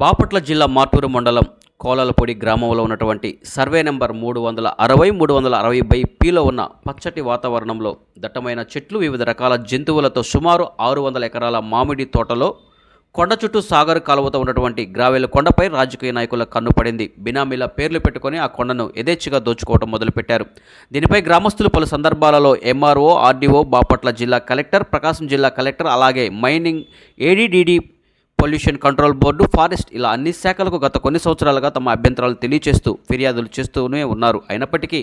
బాపట్ల జిల్లా మాటూరు మండలం కోలాలపూడి గ్రామంలో ఉన్నటువంటి సర్వే నెంబర్ మూడు వందల అరవై మూడు వందల అరవై బై పీలో ఉన్న పచ్చటి వాతావరణంలో దట్టమైన చెట్లు వివిధ రకాల జంతువులతో సుమారు ఆరు వందల ఎకరాల మామిడి తోటలో కొండ చుట్టూ సాగర్ కాలువతో ఉన్నటువంటి గ్రావెల కొండపై రాజకీయ నాయకుల కన్ను పడింది. బినామీల పేర్లు పెట్టుకొని ఆ కొండను యథేచ్ఛగా దోచుకోవడం మొదలుపెట్టారు. దీనిపై గ్రామస్తులు పలు సందర్భాలలో ఎంఆర్ఓ ఆర్డీఓ బాపట్ల జిల్లా కలెక్టర్ ప్రకాశం జిల్లా కలెక్టర్ అలాగే మైనింగ్ ఏడీడీడీ పొల్యూషన్ కంట్రోల్ బోర్డు ఫారెస్ట్ ఇలా అన్ని శాఖలకు గత కొన్ని సంవత్సరాలుగా తమ అభ్యంతరాలు తెలియచేస్తూ ఫిర్యాదులు చేస్తూనే ఉన్నారు. అయినప్పటికీ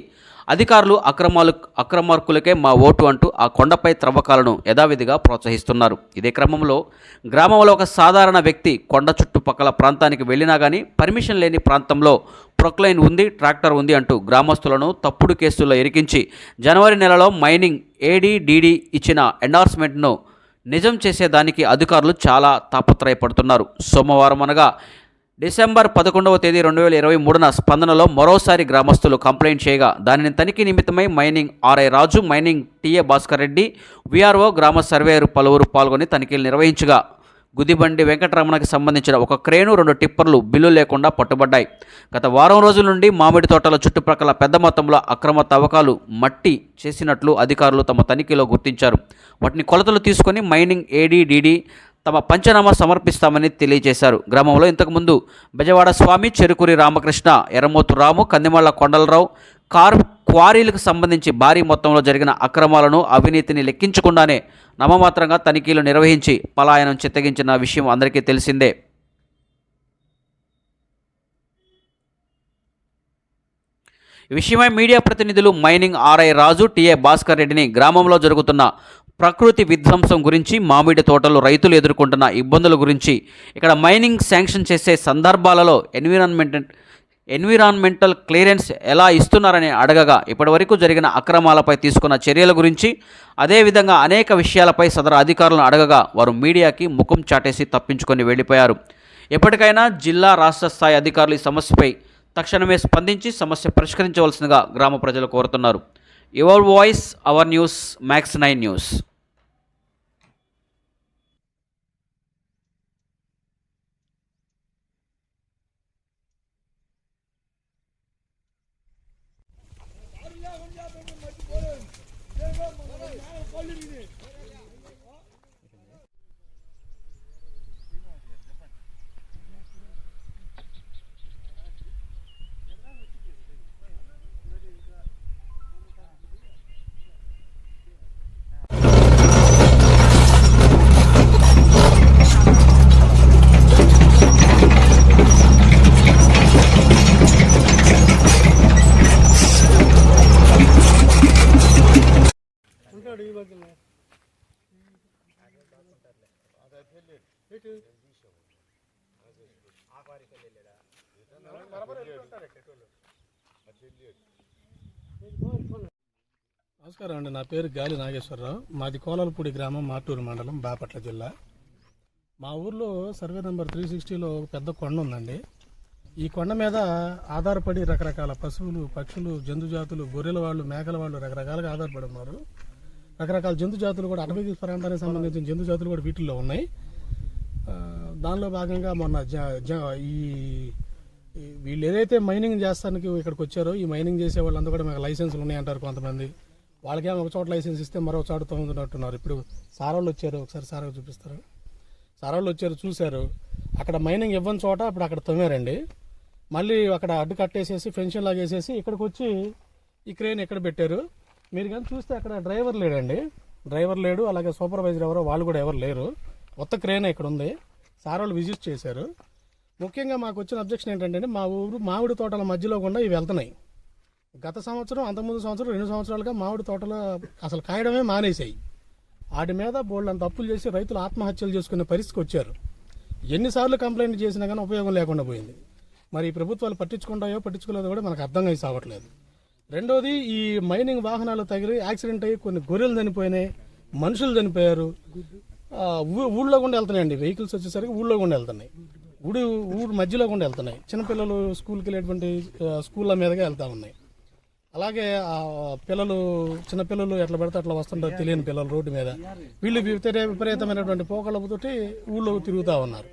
అధికారులు అక్రమాలు అక్రమార్కులకే మా ఓటు అంటూ ఆ కొండపై త్రవ్వకాలను యథావిధిగా ప్రోత్సహిస్తున్నారు. ఇదే క్రమంలో గ్రామంలో ఒక సాధారణ వ్యక్తి కొండ చుట్టుపక్కల ప్రాంతానికి వెళ్ళినా కానీ పర్మిషన్ లేని ప్రాంతంలో ప్రొక్లైన్ ఉంది ట్రాక్టర్ ఉంది అంటూ గ్రామస్తులను తప్పుడు కేసుల్లో ఇరికించి జనవరి నెలలో మైనింగ్ ఏడీడీడీ ఇచ్చిన ఎండార్స్మెంట్ను నిజం చేసేదానికి అధికారులు చాలా తాపత్రయపడుతున్నారు. సోమవారం అనగా డిసెంబర్ పదకొండవ తేదీ రెండు వేల ఇరవై మూడున స్పందనలో మరోసారి గ్రామస్తులు కంప్లైంట్ చేయగా దానిని తనిఖీ నిమిత్తమై mining RI Raju mining TA Bhaskar Reddy VRO గ్రామ సర్వేయర్ పలువురు పాల్గొని తనిఖీలు నిర్వహించగా గుదిబండి వెంకటరమణకి సంబంధించిన ఒక క్రేను రెండు టిప్పర్లు బిల్లు లేకుండా పట్టుబడ్డాయి. గత వారం రోజుల నుండి మామిడి తోటల చుట్టుప్రక్కల పెద్ద మొత్తంలో అక్రమ తవ్వకాలు మట్టి చేసినట్లు అధికారులు తమ తనిఖీలో గుర్తించారు. వాటిని కొలతలు తీసుకొని మైనింగ్ ఏడీడీడీ తమ పంచనామా సమర్పిస్తామని తెలియజేశారు. గ్రామంలో ఇంతకుముందు బెజవాడ స్వామి చెరుకురి రామకృష్ణ ఎర్రమోతు రాము కందిమళ్ళ కొండలరావు కార్ క్వారీలకు సంబంధించి భారీ మొత్తంలో జరిగిన అక్రమాలను అవినీతిని లెక్కించకుండానే నమమాత్రంగా తనిఖీలు నిర్వహించి పలాయనం చిత్తగించిన విషయం అందరికీ తెలిసిందే. ఈ విషయమై మీడియా ప్రతినిధులు mining RI Raju TA Bhaskar రెడ్డిని గ్రామంలో జరుగుతున్న ప్రకృతి విధ్వంసం గురించి మామిడి తోటలు రైతులు ఎదుర్కొంటున్న ఇబ్బందుల గురించి ఇక్కడ మైనింగ్ శాంక్షన్ చేసే సందర్భాలలో ఎన్విరాన్మెంట్ ఎన్విరాన్మెంటల్ క్లియరెన్స్ ఎలా ఇస్తున్నారని అడగగా ఇప్పటివరకు జరిగిన అక్రమాలపై తీసుకున్న చర్యల గురించి అదేవిధంగా అనేక విషయాలపై సదరు అధికారులను అడగగా వారు మీడియాకి ముఖం చాటేసి తప్పించుకొని వెళ్ళిపోయారు. ఎప్పటికైనా జిల్లా రాష్ట్ర స్థాయి అధికారులు ఈ సమస్యపై తక్షణమే స్పందించి సమస్య పరిష్కరించవలసిందిగా గ్రామ ప్రజలు కోరుతున్నారు. your voice our news max 9 news. నమస్కారం అండి నా పేరు గాలి నాగేశ్వరరావు. మాది కోలాలపూడి గ్రామం మాటూరు మండలం బాపట్ల జిల్లా. మా ఊర్లో సర్వే నెంబర్ త్రీ సిక్స్టీలో ఒక పెద్ద కొండ ఉందండి. ఈ కొండ మీద ఆధారపడి రకరకాల పశువులు పక్షులు జంతు జాతులు గొర్రెల వాళ్ళు మేకల వాళ్ళు రకరకాలుగా ఆధారపడి ఉన్నారు. రకరకాల జంతు జాతులు కూడా అటవీ ప్రాంతానికి సంబంధించిన జంతు జాతులు కూడా వీటిల్లో ఉన్నాయి. దానిలో భాగంగా మొన్న జ- ఈ వీళ్ళు ఏదైతే మైనింగ్ చేస్తానికి ఇక్కడికి వచ్చారో ఈ మైనింగ్ చేసే వాళ్ళందరూ కూడా మాకు లైసెన్సులు ఉన్నాయంటారు కొంతమంది. వాళ్ళకేమో ఒక చోట లైసెన్స్ ఇస్తే మరో చోట తొమ్మిదినట్టున్నారు ఇప్పుడు సారోళ్ళు వచ్చారు ఒకసారి సారా చూపిస్తారు? సారోళ్ళు వచ్చారు చూశారు. అక్కడ మైనింగ్ ఇవ్వని చోట అప్పుడు అక్కడ తొమ్మారండి మళ్ళీ అక్కడ అడ్డు కట్టేసేసి ఫెన్షన్ లాగేసేసి ఇక్కడికి వచ్చి ఈ క్రేన్ ఎక్కడ పెట్టారు? మీరు కానీ చూస్తే అక్కడ డ్రైవర్ లేడండి. డ్రైవర్ లేడు అలాగే సూపర్వైజర్ ఎవరో వాళ్ళు కూడా ఎవరు లేరు. కొత్త క్రేనే ఇక్కడ ఉంది. సార్ వాళ్ళు విజిట్ చేశారు. ముఖ్యంగా మాకు వచ్చిన అబ్జెక్షన్ ఏంటంటే మా ఊరు మామిడి తోటల మధ్యలో కూడా ఇవి వెళ్తున్నాయి. గత సంవత్సరం అంతకుముందు సంవత్సరం రెండు సంవత్సరాలుగా మామిడి తోటలు అసలు కాయడమే మానేశాయి. వాటి మీద బోళ్ళని తప్పులు చేసి రైతులు ఆత్మహత్యలు చేసుకునే పరిస్థితికి వచ్చారు. ఎన్నిసార్లు కంప్లైంట్ చేసినా కానీ ఉపయోగం లేకుండా పోయింది. మరి ఈ ప్రభుత్వాలు పట్టించుకుంటాయో పట్టించుకోలేదో కూడా మనకు అర్థం అయి సావట్లేదు. రెండోది ఈ మైనింగ్ వాహనాలు తగిలి యాక్సిడెంట్ అయ్యి కొన్ని గొర్రెలు చనిపోయినాయి మనుషులు చనిపోయారు. ఊళ్ళో గుండా వెళ్తున్నాయండి. వెహికల్స్ వచ్చేసరికి ఊళ్ళో గుండా వెళ్తున్నాయి. ఊడి ఊరు మధ్యలో గుండా వెళ్తున్నాయి. చిన్నపిల్లలు స్కూల్కి వెళ్ళేటువంటి స్కూళ్ళ మీదగా వెళ్తూ ఉన్నాయి. అలాగే పిల్లలు చిన్న పిల్లలు ఎట్లా పడితే అట్లా వస్తుంటారు తెలియని పిల్లలు రోడ్డు మీద. వీళ్ళు విపరీతమైనటువంటి పోకలతోటి ఊళ్ళో తిరుగుతూ ఉన్నారు.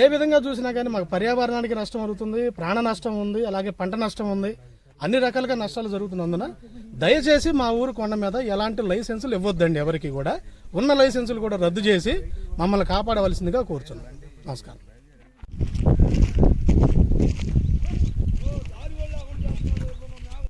ఏ విధంగా చూసినా కానీ మాకు పర్యావరణానికి నష్టం అవుతుంది ప్రాణ నష్టం ఉంది అలాగే పంట నష్టం ఉంది. అన్ని రకాలుగా నష్టాలు జరుగుతున్నందున దయచేసి మా ఊరు కొండ మీద ఎలాంటి లైసెన్సులు ఇవ్వద్దండి ఎవరికి కూడా. ఉన్న లైసెన్సులు కూడా రద్దు చేసి మమ్మల్ని కాపాడవలసిందిగా కోరుచున్నాం. నమస్కారం.